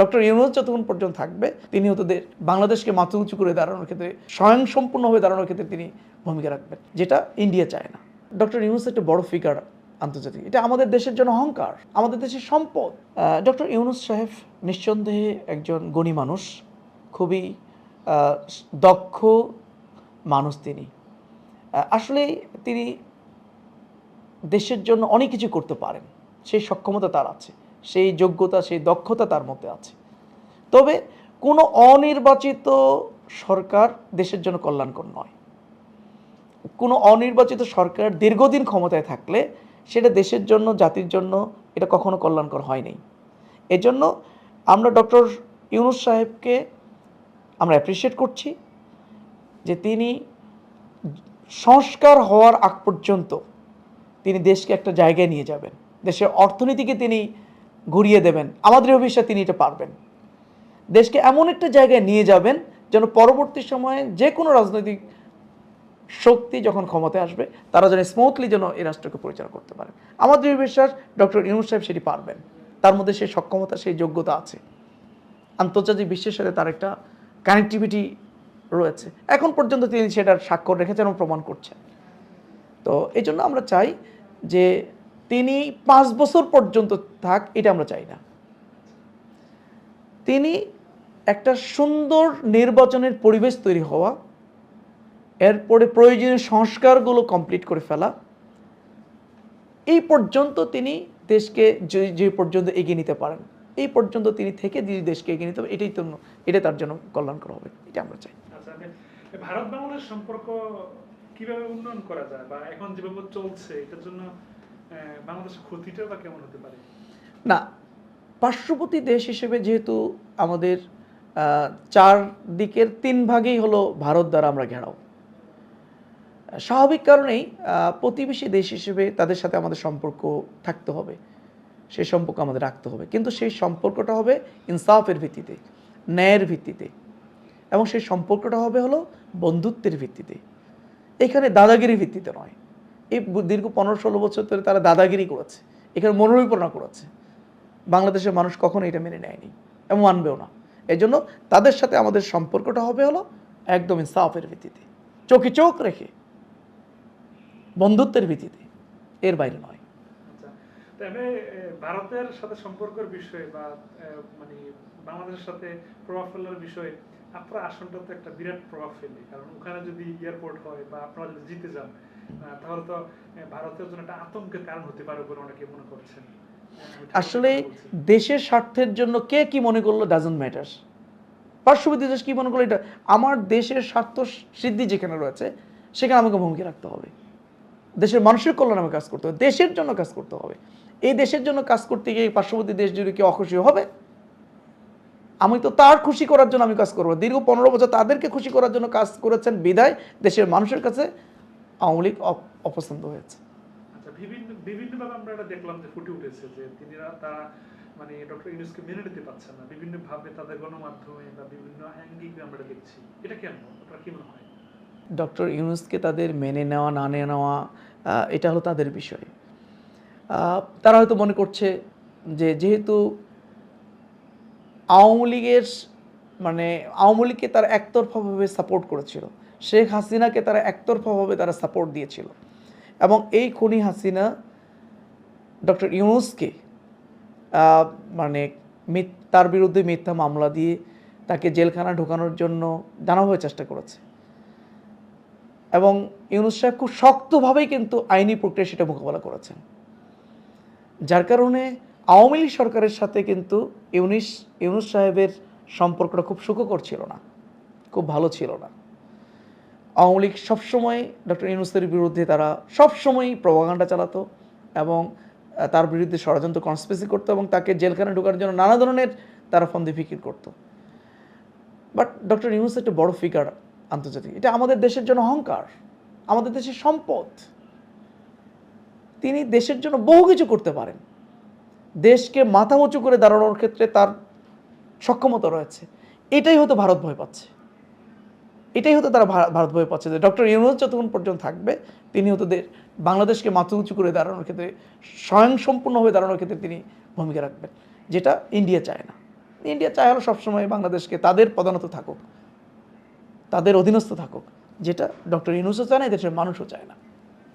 Doctor Yunus যতক্ষণ পর্যন্ত থাকবে, তিনি হতো বাংলাদেশকে মাথা উঁচু করে দাঁড়ানোর ক্ষেত্রে স্বয়ং সম্পূর্ণ হয়ে দাঁড়ানোর ক্ষেত্রে তিনি ভূমিকা রাখবেন, যেটা ইন্ডিয়া চায় না। ডক্টর ইউনুস একটা বড় ফিগার আন্তর্জাতিক। এটা আমাদের দেশের জন্য অহংকার, আমাদের দেশের সম্পদ। ডক্টর ইউনুস সাহেব নিঃসন্দেহে একজন গণী মানুষ, খুবই দক্ষ মানুষ তিনি। আসলে তিনি দেশের জন্য অনেক কিছু করতে পারেন, সেই সক্ষমতা তার আছে। সেই যোগ্যতা, সেই দক্ষতা তার মধ্যে আছে। তবে কোনো অনির্বাচিত সরকার দেশের জন্য কল্যাণকর নয়। কোনো অনির্বাচিত সরকার দীর্ঘদিন ক্ষমতায় থাকলে সেটা দেশের জন্য, জাতির জন্য এটা কখনো কল্যাণকর হয়নি। এজন্য আমরা ডক্টর ইউনুস সাহেবকে আমরা অ্যাপ্রিসিয়েট করছি যে তিনি সংস্কার হওয়ার আগ পর্যন্ত তিনি দেশকে একটা জায়গায় নিয়ে যাবেন। দেশের অর্থনীতিকে তিনি ঘুরিয়ে দেবেন। আমাদের অভিশ্বাস তিনি এটা পারবেন। দেশকে এমন একটা জায়গায় নিয়ে যাবেন যেন পরবর্তী সময়ে যে কোনো রাজনৈতিক শক্তি যখন ক্ষমতায় আসবে, তারা যেন স্মুথলি যেন এই রাষ্ট্রকে পরিচালনা করতে পারে। আমাদের বিশ্বাস ডক্টর ইউনুস সাহেব সেটি পারবেন। তার মধ্যে সেই সক্ষমতা, সেই যোগ্যতা আছে। আন্তর্জাতিক বিশ্বের সাথে তার একটা কানেক্টিভিটি রয়েছে। এখন পর্যন্ত তিনি সেটার স্বাক্ষর রেখেছেন এবং প্রমাণ করছেন। তো এই জন্য আমরা চাই যে তিনি পাঁচ বছর পর্যন্ত থাক, এটা আমরা চাই না। তিনি একটা সুন্দর নির্বাচনের পরিবেশ তৈরি হওয়া, এরপরে প্রয়োজনীয় সংস্কারগুলো কমপ্লিট করে ফেলা। এই পর্যন্ত তিনি দেশকে যে যে পর্যন্ত এগিয়ে নিতে পারেন, এই পর্যন্ত তিনি থেকে যদি দেশকে এগিয়ে নিতে পারেন এটাই তো, এটা তার জন্য কল্যাণকর হবে, এটা আমরা চাই। আচ্ছা ভারত বাংলাদেশ সম্পর্ক কীভাবে উন্নয়ন করা যায় বা এখন যেভাবে চলছে, এটার জন্য বাংলাদেশের ক্ষতিটা বা কেমন হতে পারে? না, পার্শ্ববর্তী দেশ হিসেবে যেহেতু আমাদের চার দিকের তিন ভাগেই হলো ভারত দ্বারা আমরা ঘেরাও। স্বাভাবিক কারণেই প্রতিবেশী দেশ হিসেবে তাদের সাথে আমাদের সম্পর্ক থাকতে হবে। সেই সম্পর্ক আমাদের রাখতে হবে। কিন্তু সেই সম্পর্কটা হবে ইনসাফের ভিত্তিতে, ন্যায়ের ভিত্তিতে। এবং সেই সম্পর্কটা হবে হলো বন্ধুত্বের ভিত্তিতে। এখানে দাদাগিরির ভিত্তিতে নয়। এই দীর্ঘ পনেরো ষোলো বছর ধরে তারা দাদাগিরি করেছে। এখানে মনোরূপণা করেছে। বাংলাদেশের মানুষ কখনো এটা মেনে নেয়নি এবং মানবেও না। এই জন্য তাদের সাথে আমাদের সম্পর্কটা হবে হলো একদম ইনসাফের ভিত্তিতে। চোখে চোখ রেখে, বন্ধুত্বের ভিত্তিতে। এর বাইরে নয়। আচ্ছা ভারতের সাথে সম্পর্কের বিষয়ে বা মানে বাংলাদেশের সাথে প্রভাব ফেলার বিষয়ে আপনার আসনটা তো একটা বিরাট প্রভাব ফেলে। কারণ ওখানে যদি এয়ারপোর্ট হয় বা আপনারা যদি জিতে যান তাহলে তো ভারতের জন্য একটা আতঙ্কের কারণ হতে পারে বলে অনেকে মনে করছেন। আসলে দেশের স্বার্থের জন্য কে কি মনে করল ডাজন্ট ম্যাটার পার্শ্ববর্তী দেশ কি মনে করল? এটা আমার দেশের স্বার্থ সিদ্ধি যেখানে রয়েছে সেখানে আমাকে ভূমিকা রাখতে হবে। দেশের মানুষের কল্যাণে আমাকে কাজ করতে হবে দেশের জন্য কাজ করতে হবে। এই দেশের জন্য কাজ করতে গিয়ে পার্শ্ববর্তী দেশ যদি কেউ অখুশি হবে আমি তো তার খুশি করার জন্য আমি কাজ করব। দীর্ঘ পনেরো বছর তাদেরকে খুশি করার জন্য কাজ করেছেন বিদায় দেশের মানুষের কাছে। আওয়ামী লীগ অপ- অপছন্দ হয়েছে। আচ্ছা বিভিন্ন বিভিন্নভাবে আমরা এটা দেখলাম যে ফুটে উঠেছে যে তিনি তারা মানে ডক্টর ইউনুসকে মেনে নিতে পারছেন না। বিভিন্ন ভাবে তাদের গণমাধ্যমে বা বিভিন্ন অ্যাঙ্গিকে আমরা দেখছি। এটা কেন আপনার কি মনে হয়? ডক্টর ইউনুসকে তাদের মেনে নেওয়া না নিয়ে নেওয়া এটা হলো তাদের বিষয়। তারা হয়তো মনে করছে যে যেহেতু আওয়ামী লীগের মানে আওয়ামী লীগকে তারা একতরফাভাবে সাপোর্ট করেছিল শেখ হাসিনাকে তারা একতরফাভাবে তারা সাপোর্ট দিয়েছিল। এবং এই খুনি হাসিনা ডক্টর ইউনুসকে মানে তার বিরুদ্ধে মিথ্যা মামলা দিয়ে তাকে জেলখানা ঢোকানোর জন্য নানাভাবে চেষ্টা করেছে। এবং ইউনুস সাহেব খুব শক্তভাবেই কিন্তু আইনি প্রক্রিয়া সেটা মোকাবেলা করেছেন। যার কারণে আওয়ামী লীগ সরকারের সাথে কিন্তু ইউনিস, ইউনুস সাহেবের সম্পর্কটা খুব সুখকর ছিল না, খুব ভালো ছিল না। আওয়ামী লীগ সবসময় ডক্টর ইউনুসের বিরুদ্ধে তারা সবসময়ই প্রভাগান্ডা চালাতো এবং তার বিরুদ্ধে ষড়যন্ত্র কনস্পেসি করতো এবং তাকে জেলখানে ঢোকার জন্য নানা ধরনের তারা ফন্দি ফিকির করতো। বাট ডক্টর ইউনুস একটা বড় ফিগার আন্তর্জাতিক। এটা আমাদের দেশের জন্য অহংকার, আমাদের দেশের সম্পদ। তিনি দেশের জন্য বহু কিছু করতে পারেন। দেশকে মাথা উঁচু করে দাঁড়ানোর ক্ষেত্রে তার সক্ষমতা রয়েছে। এটাই হয়তো ভারত ভয় পাচ্ছে। এটাই হতো তারা ভারতভাবে পাচ্ছে যে ডক্টর ইউনুস যতক্ষণ পর্যন্ত থাকবে, তিনি হতো বাংলাদেশকে মাথা উঁচু করে দাঁড়ানোর ক্ষেত্রে স্বয়ং সম্পূর্ণ হয়ে দাঁড়ানোর ক্ষেত্রে তিনি ভূমিকা রাখবেন, যেটা ইন্ডিয়া চায় না। ইন্ডিয়া চায় হলো সবসময় বাংলাদেশকে তাদের প্রধানত থাকুক, তাদের অধীনস্থ থাকুক, যেটা ডক্টর ইউনুসও চায় না দেশের মানুষও চায় না।